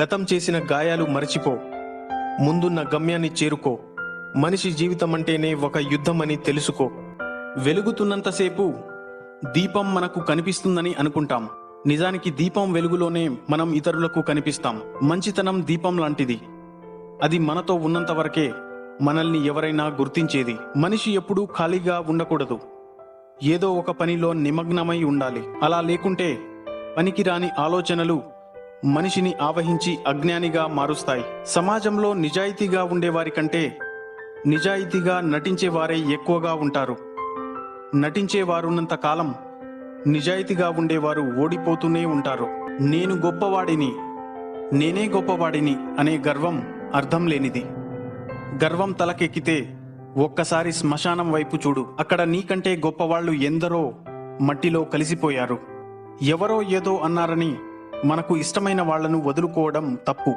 గతం చేసిన గాయాలు మరచిపో. ముందున్న గమ్యాన్ని చేరుకో. మనిషి జీవితం అంటేనే ఒక యుద్ధం అని తెలుసుకో. వెలుగుతున్నంతసేపు దీపం మనకు కనిపిస్తుందని అనుకుంటాం. నిజానికి దీపం వెలుగులోనే మనం ఇతరులకు కనిపిస్తాం. మంచితనం దీపం లాంటిది. అది మనతో ఉన్నంత వరకే మనల్ని ఎవరైనా గుర్తించేది. మనిషి ఎప్పుడూ ఖాళీగా ఉండకూడదు. ఏదో ఒక పనిలో నిమగ్నమై ఉండాలి. అలా లేకుంటే పనికిరాని ఆలోచనలు మనిషిని ఆవహించి అజ్ఞానిగా మారుస్తాయి. సమాజంలో నిజాయితీగా ఉండేవారి కంటే నిజాయితీగా నటించేవారే ఎక్కువగా ఉంటారు. నటించేవారున్నంత కాలం నిజాయితీగా ఉండేవారు ఓడిపోతూనే ఉంటారు. నేను గొప్పవాడిని నేనే గొప్పవాడిని అనే గర్వం అర్థం లేనిది. గర్వం తలకెక్కితే ఒక్కసారి శ్మశానం వైపు చూడు. అక్కడ నీకంటే గొప్పవాళ్ళు ఎందరో మట్టిలో కలిసిపోయారు. ఎవరో ఏదో అన్నారని మనకు ఇష్టమైన వాళ్ళను వదులుకోవడం తప్పు.